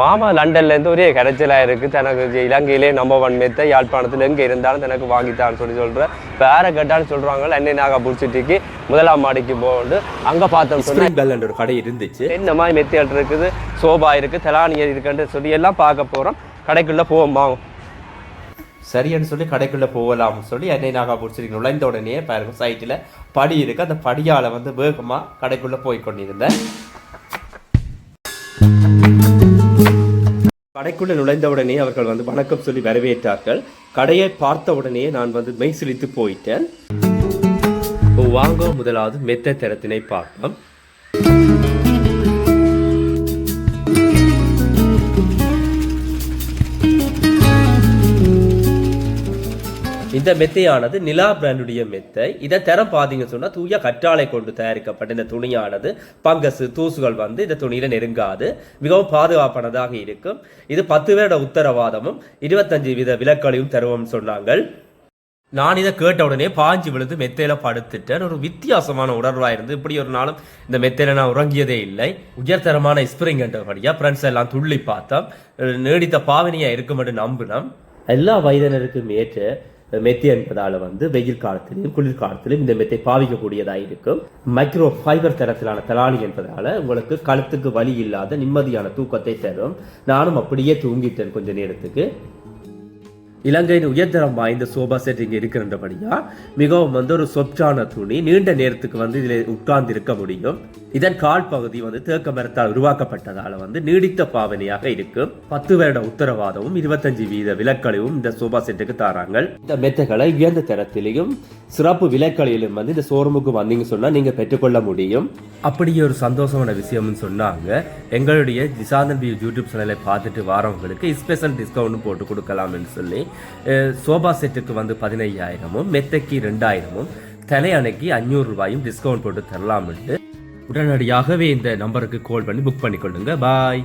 மாமா லண்டன்லேருந்து ஒரே கரைச்சலாக இருக்குது தனக்கு இலங்கையிலே நம்பர் ஒன் மெத்த யாழ்ப்பாணத்தில் எங்கே இருந்தாலும் தனக்கு வாங்கித்தான்னு சொல்லி சொல்கிறேன் வேற கேட்டான்னு சொல்கிறாங்க அன்னை நாகா புடிச்சிட்டிக்கு முதலாம் மாடிக்கு போகண்டு அங்கே பார்த்தோம் ஒரு கடை இருந்துச்சு. என்ன மாதிரி மெத்தியல் இருக்குது சோபா இருக்குது தெலானியர் இருக்குன்னு சொல்லி எல்லாம் பார்க்க போகிறோம் கடைக்குள்ளே போவோம் சரின்னு சொல்லி கடைக்குள்ள போகலாம்னு சொல்லி என்னை நாகா பிடிச்சிருக்கணும் நுழைந்த உடனே பாருங்க சைட்டில் படி இருக்கு. அந்த படியால வந்து வேகமா கடைக்குள்ள போய் கொண்டிருந்தேன். கடைக்குள்ளே நுழைந்தவுடனே அவர்கள் வந்து வணக்கம் சொல்லி வரவேற்றார்கள். கடையை பார்த்த உடனே நான் வந்து மெய் சிலித்து போயிட்டேன். வாங்க முதலாவது மெத்த தரத்தினை பார்ப்போம். இந்த மெத்தையானது நிலா பிராண்டுடைய மெத்தை. இதை தரம் பார்த்தீங்கன்னு சொன்னால் தூய கற்றாழை கொண்டு தயாரிக்கப்பட்ட இந்த துணியானது. பங்கசு தூசுகள் வந்து இந்த துணியில் நெருங்காது. மிகவும் பாதுகாப்பானதாக இருக்கும். இது பத்து வருட உத்தரவாதமும் இருபத்தஞ்சு வித விலக்களையும் தருவோம்னு சொன்னாங்க நான் இதை கேட்ட உடனே பாஞ்சு விழுந்து மெத்தையில படுத்துட்டேன். ஒரு வித்தியாசமான உணர்வாக இருந்து இப்படி ஒரு நாளும் இந்த மெத்தையில நான் உறங்கியதே இல்லை. உயர்தரமான ஸ்ப்ரிங் என்றபடியா ஃப்ரெண்ட்ஸ் எல்லாம் துள்ளி பார்த்தோம். நீடித்த பாவனையா இருக்கும் என்று நம்பினோம். எல்லா வயதினருக்கும் ஏற்ற மெத்தை என்பதால வந்து வெயில் காலத்திலையும் குளிர் காலத்திலும் இந்த மெத்தை பாவிக்கக்கூடியதாக இருக்கும். மைக்ரோ ஃபைபர் தரத்திலான தலானி என்பதால உங்களுக்கு கழுத்துக்கு வலி இல்லாத நிம்மதியான தூக்கத்தை தரும். நானும் அப்படியே தூங்கிட்டேன் கொஞ்ச நேரத்துக்கு. இலங்கையின் உயர்தரம் வாய்ந்த சோபா செட் இங்கே இருக்கின்றபடியா மிகவும் வந்து ஒரு சொப்டான துணி நீண்ட நேரத்துக்கு வந்து இதில் உட்கார்ந்து இருக்க முடியும். இதன் கால் பகுதி வந்து தேக்க மரத்தால் உருவாக்கப்பட்டதால வந்து நீடித்த பாவனையாக இருக்கும். பத்து வருட உத்தரவாதமும் இருபத்தஞ்சு வீத விலக்களையும் இந்த சோபா செட்டுக்கு தாராங்க. இந்த மெத்தைகளை உயர்ந்த தரத்திலையும் சிறப்பு விலக்கலையிலும் வந்து இந்த ஷோரூமுக்கு வந்தீங்க சொன்னா நீங்க பெற்றுக்கொள்ள முடியும். அப்படியே ஒரு சந்தோஷமான விஷயம்னு சொன்னாங்க. எங்களுடைய ஜிசாந்தன் வியூ யூடியூப் சேனலை பார்த்துட்டு வரவங்களுக்கு ஸ்பெஷல் டிஸ்கவுண்ட் போட்டு கொடுக்கலாம்னு சொல்லி சோபா செட்டுக்கு வந்து பதினையாயிரமும் மெத்தைக்கு ரெண்டாயிரமும் தலையணைக்கு அஞ்சூறு ரூபாயும் டிஸ்கவுண்ட் போட்டு தரலாம்னு உடனடியாகவே இந்த நம்பருக்கு கால் பண்ணி புக் பண்ணிக்கொள்ளுங்க பாய்